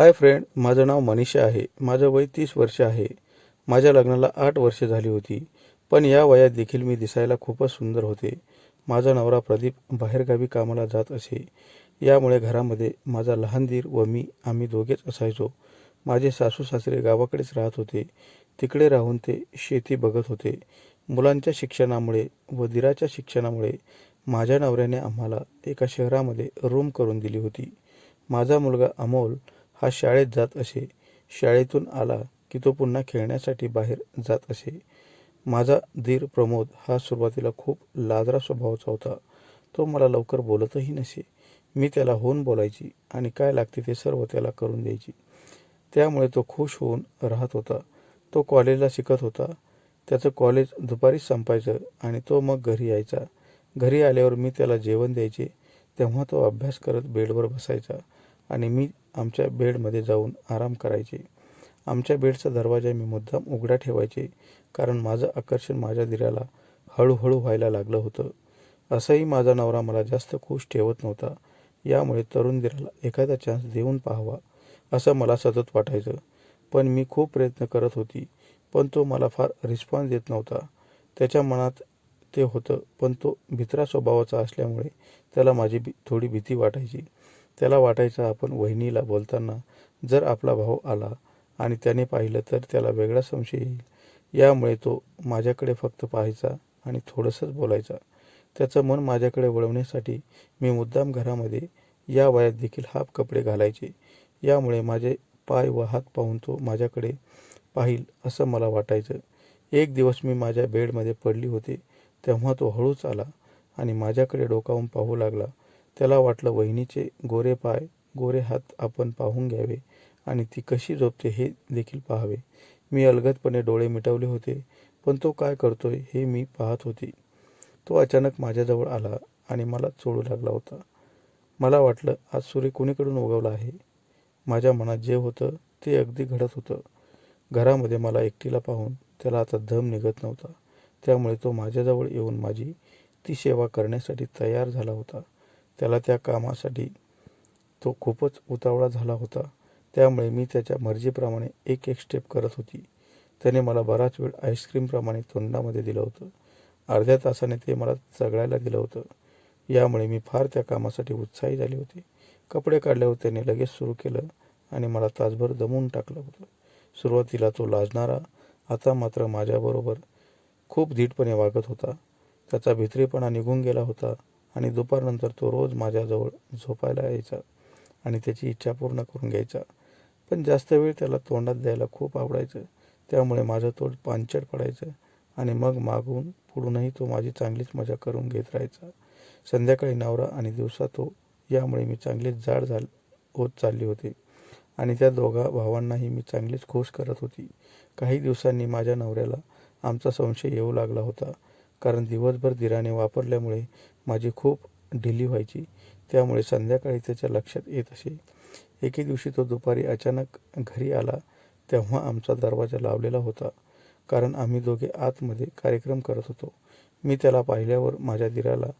Hi friend माझं नाव मनीषा आहे. माझं वय तीस वर्ष आहे. माझ्या लग्नाला आठ वर्षे झाली होती. पण या वयात देखील मी दिसायला खूपच सुंदर होते. माझा नवरा प्रदीप बाहेरगावी कामाला जात असे. यामुळे घरामध्ये माझा लहान दीर व मी आम्ही दोघेच असायचो. माझे सासू सासरे गावाकडेच राहत होते. तिकडे राहून ते शेती बघत होते. मुलांच्या शिक्षणामुळे व दिराच्या शिक्षणामुळे माझ्या नवऱ्याने आम्हाला एका शहरामध्ये रूम करून दिली होती. माझा मुलगा अमोल हा शाळेत जात असे. शाळेतून आला की तो पुन्हा खेळण्यासाठी बाहेर जात असे. माझा धीर प्रमोद हा सुरुवातीला खूप लाजरा स्वभावाचा होता. तो मला लवकर बोलतही नसे. मी त्याला होऊन बोलायची आणि काय लागते ते सर्व त्याला करून द्यायची. त्यामुळे तो खुश होऊन राहत होता. तो कॉलेजला शिकत होता. त्याचं कॉलेज दुपारीच संपायचं आणि तो मग घरी यायचा. घरी आल्यावर मी त्याला जेवण द्यायचे. तेव्हा तो अभ्यास करत बेडवर बसायचा. आणि मी आमच्या बेडमध्ये जाऊन आराम करायचे. आमच्या बेडचा दरवाजा मी मुद्दाम उघडा ठेवायचे कारण माझं आकर्षण माझ्या दिराला हळूहळू व्हायला लागलं होतं. असंही माझा नवरा मला जास्त खुश ठेवत नव्हता. यामुळे तरुण दिराला एखादा चान्स देऊन पाहावा असं मला सतत वाटायचं. पण मी खूप प्रयत्न करत होती पण तो मला फार रिस्पॉन्स देत नव्हता. त्याच्या मनात ते होतं पण तो भित्रा स्वभावाचा असल्यामुळे त्याला माझी भी थोडी भीती वाटायची. त्याला वाटायचं आपण वहिनीला बोलताना जर आपला भाऊ आला आणि त्याने पाहिलं तर त्याला वेगळा संशय येईल. यामुळे तो माझ्याकडे फक्त पाहायचा आणि थोडंसंच बोलायचा. त्याचं मन माझ्याकडे वळवण्यासाठी मी मुद्दाम घरामध्ये या वयात देखील हाफ कपडे घालायचे. यामुळे माझे पाय व हात पाहून तो माझ्याकडे पाहिल असं मला वाटायचं. एक दिवस मी माझ्या बेडमध्ये पडली होते तेव्हा तो हळूच आला आणि माझ्याकडे डोकावून पाहू लागला. त्याला वाटलं वहिनीचे गोरे पाय गोरे हात आपण पाहून घ्यावे आणि ती कशी झोपते हे देखील पाहावे. मी अलगदपणे डोळे मिटवले होते पण तो काय करतोय हे मी पाहत होती. तो अचानक माझ्याजवळ आला आणि मला चोळू लागला होता. मला वाटलं आज सूर्य कुणीकडून उगवला आहे? माझ्या मनात जे होतं ते अगदी घडत होतं. घरामध्ये मला एकटीला पाहून त्याला आता धम निघत नव्हता. त्यामुळे तो माझ्याजवळ येऊन माझी ती सेवा करण्यासाठी तयार झाला होता. त्याला त्या कामासाठी तो खूपच उतावळा झाला होता. त्यामुळे मी त्याच्या मर्जीप्रमाणे एक एक स्टेप करत होती. त्याने मला बराच वेळ आईस्क्रीमप्रमाणे तोंडामध्ये दिलं होतं. अर्ध्या तासाने ते मला चगळायला दिलं होतं. यामुळे मी फार त्या कामासाठी उत्साही झाले होते. कपडे काढल्यावर त्याने लगेच सुरू केलं आणि मला तासभर दमून टाकलं होतं. सुरुवातीला तो लाजणारा आता मात्र माझ्याबरोबर खूप धीटपणे वागत होता. त्याचा भित्रीपणा निघून गेला होता. आणि दुपारनंतर तो रोज माझ्याजवळ झोपायला यायचा आणि त्याची इच्छा पूर्ण करून घ्यायचा. पण जास्त वेळ त्याला तोंडात द्यायला खूप आवडायचं. त्यामुळे माझं तोंड पांचट पडायचं आणि मग मागून पुढूनही तो माझी चांगलीच मजा करून घेत राहायचा. संध्याकाळी नवरा आणि दिवसा तो यामुळे मी चांगलीच जाड झाल होत चालली होती. आणि त्या दोघा भावांनाही मी चांगलीच खुश करत होती. काही दिवसांनी माझ्या नवऱ्याला आमचा संशय येऊ लागला होता. कारण दिवसभर दिराने वापरल्यामुळे माझी खूप ढिली व्हायची. त्यामुळे संध्याकाळी त्याच्या लक्षात येत असे. एके दिवशी तो दुपारी अचानक घरी आला तेव्हा आमचा दरवाजा लावलेला होता. कारण आम्ही दोघे आतमध्ये कार्यक्रम करत होतो. मी त्याला पाहिल्यावर माझ्या दिराला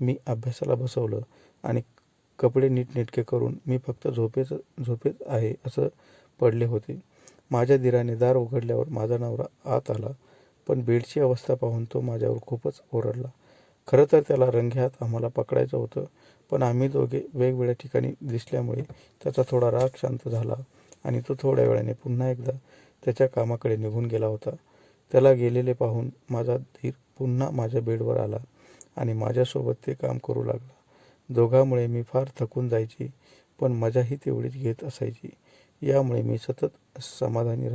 मी अभ्यासाला बसवलं आणि कपडे नीटनेटके करून मी फक्त झोपेच झोपेत आहे असं पडले होते. माझ्या दिराने दार उघडल्यावर माझा नवरा आत आला पण बेडची अवस्था पाहून तो माझ्यावर खूपच ओरडला. खरं तर त्याला रंग्यात आम्हाला पकडायचं होतं पण आम्ही दोघे वेगवेगळ्या ठिकाणी दिसल्यामुळे त्याचा थोडा राग शांत झाला आणि तो थोड्या वेळाने पुन्हा एकदा त्याच्या कामाकडे निघून गेला होता. त्याला गेलेले पाहून माझा धीर पुन्हा माझ्या बेडवर आला आणि माझ्यासोबत ते काम करू लागला. दोघांमुळे मी फार थकून जायची पण मजाही तेवढीच घेत असायची. यामुळे मी सतत समाधानी राह